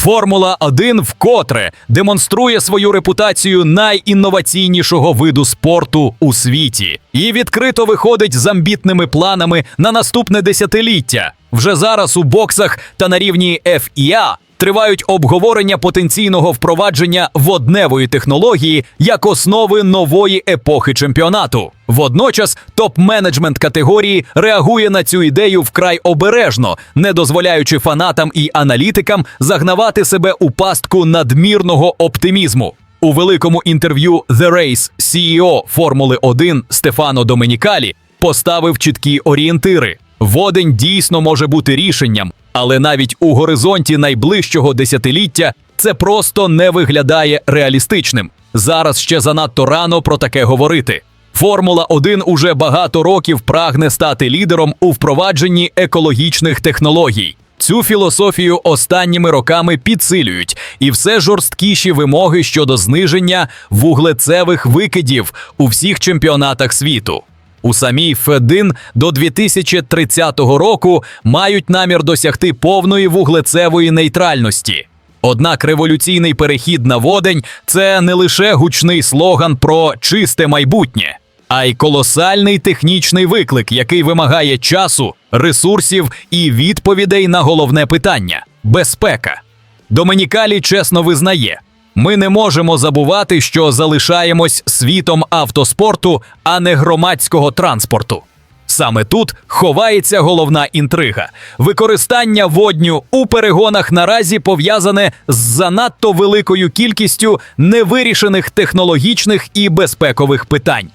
Формула 1 вкотре демонструє свою репутацію найінноваційнішого виду спорту у світі і відкрито виходить з амбітними планами на наступне десятиліття. Вже зараз у боксах та на рівні FIA тривають обговорення потенційного впровадження водневої технології як основи нової епохи чемпіонату. Водночас топ-менеджмент категорії реагує на цю ідею вкрай обережно, не дозволяючи фанатам і аналітикам загнавати себе у пастку надмірного оптимізму. У великому інтерв'ю The Race CEO Формули 1 Стефано Доменікалі поставив чіткі орієнтири. Водень дійсно може бути рішенням, але навіть у горизонті найближчого десятиліття це просто не виглядає реалістичним. Зараз ще занадто рано про таке говорити. Формула 1 уже багато років прагне стати лідером у впровадженні екологічних технологій. Цю філософію останніми роками підсилюють і все жорсткіші вимоги щодо зниження вуглецевих викидів у всіх чемпіонатах світу. У самій Ф1 до 2030 року мають намір досягти повної вуглецевої нейтральності. Однак революційний перехід на водень це не лише гучний слоган про чисте майбутнє, а й колосальний технічний виклик, який вимагає часу, ресурсів і відповідей на головне питання безпека. Домінікалі чесно визнає. Ми не можемо забувати, що залишаємось світом автоспорту, а не громадського транспорту. Саме тут ховається головна інтрига. Використання водню у перегонах наразі пов'язане з занадто великою кількістю невирішених технологічних і безпекових питань.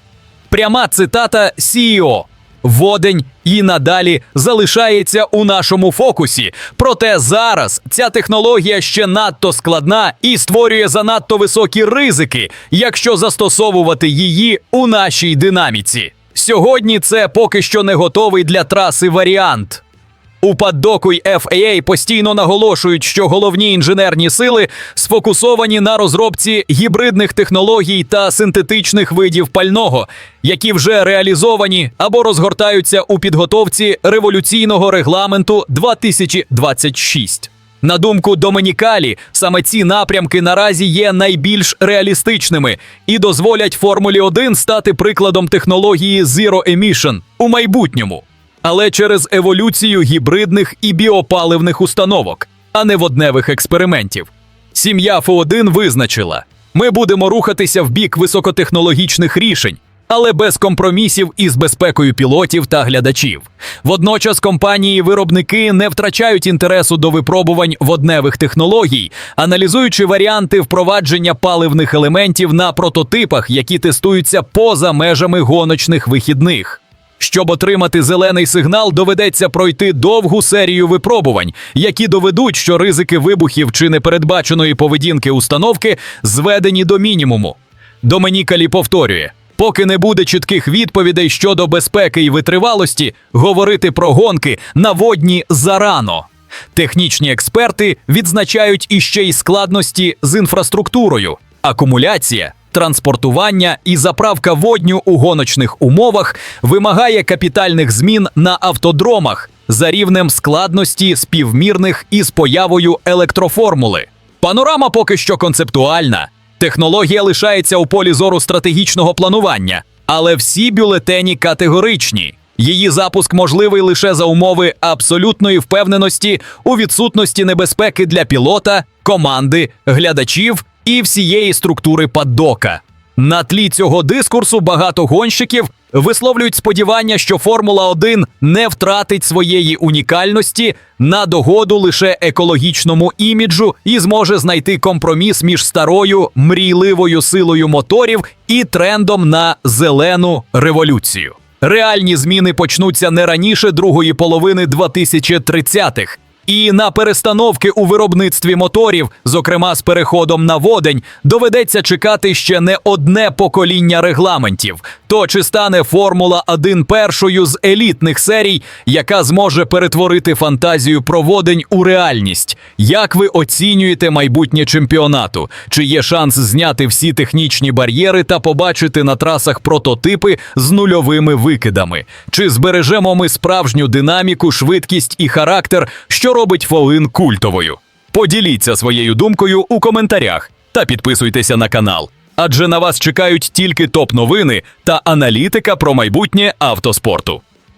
Пряма цитата CEO. Водень і надалі залишається у нашому фокусі. Проте зараз ця технологія ще надто складна і створює занадто високі ризики, якщо застосовувати її у нашій динаміці. Сьогодні це поки що не готовий для траси варіант. У паддоку й FAA постійно наголошують, що головні інженерні сили сфокусовані на розробці гібридних технологій та синтетичних видів пального, які вже реалізовані або розгортаються у підготовці революційного регламенту 2026. На думку Домінікалі, саме ці напрямки наразі є найбільш реалістичними і дозволять Формулі 1 стати прикладом технології Zero Emission у майбутньому але через еволюцію гібридних і біопаливних установок, а не водневих експериментів. Сім'я Ф1 визначила: ми будемо рухатися в бік високотехнологічних рішень, але без компромісів із безпекою пілотів та глядачів. Водночас компанії-виробники не втрачають інтересу до випробувань водневих технологій, аналізуючи варіанти впровадження паливних елементів на прототипах, які тестуються поза межами гоночних вихідних. Щоб отримати зелений сигнал, доведеться пройти довгу серію випробувань, які доведуть, що ризики вибухів чи непередбаченої поведінки установки зведені до мінімуму. Домінікалі повторює: поки не буде чітких відповідей щодо безпеки і витривалості, говорити про гонки на водні зарано. Технічні експерти відзначають іще й складності з інфраструктурою, акумуляція транспортування і заправка водню у гоночних умовах вимагає капітальних змін на автодромах за рівнем складності співмірних із появою електроформули. Панорама поки що концептуальна. Технологія лишається у полі зору стратегічного планування, але всі бюлетені категоричні. Її запуск можливий лише за умови абсолютної впевненості у відсутності небезпеки для пілота, команди, глядачів і всієї структури паддока. На тлі цього дискурсу багато гонщиків висловлюють сподівання, що Формула 1 не втратить своєї унікальності на догоду лише екологічному іміджу і зможе знайти компроміс між старою мрійливою силою моторів і трендом на зелену революцію. Реальні зміни почнуться не раніше другої половини 2030-х. І на перестановки у виробництві моторів, зокрема з переходом на водень, доведеться чекати ще не одне покоління регламентів. То чи стане Формула 1 першою з елітних серій, яка зможе перетворити фантазію про водень у реальність? Як ви оцінюєте майбутнє чемпіонату? Чи є шанс зняти всі технічні бар'єри та побачити на трасах прототипи з нульовими викидами? Чи збережемо ми справжню динаміку, швидкість і характер, що робить Фолин культовою? Поділіться своєю думкою у коментарях та підписуйтеся на канал. Адже на вас чекають тільки топ новини та аналітика про майбутнє автоспорту.